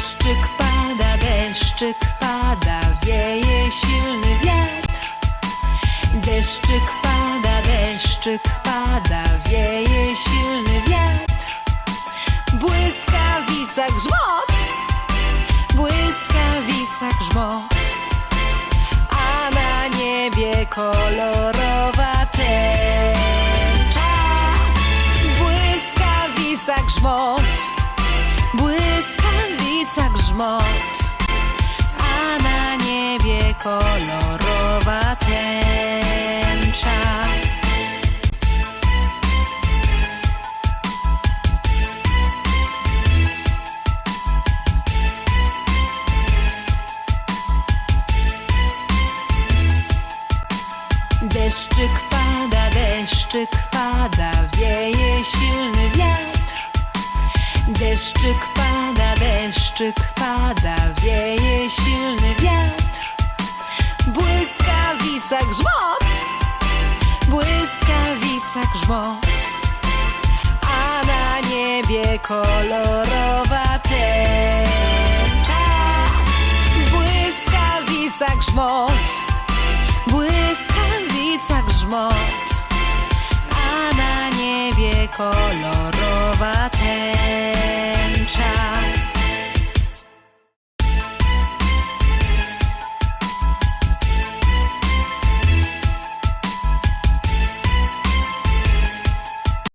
Deszczyk pada, wieje silny wiatr. Deszczyk pada, deszczyk pada, wieje silny wiatr. Błyskawica grzmot, błyskawica grzmot, a na niebie kolorowa grzmot, a na niebie kolorowa tęcza. Deszczyk pada, deszczyk pada, wieje silny wiatr. Deszczyk pada, deszczyk pada, wieje silny wiatr. Błyskawica grzmot, błyskawica grzmot, a na niebie kolorowa tęcza. Błyskawica grzmot, błyskawica grzmot, a na niebie kolorowa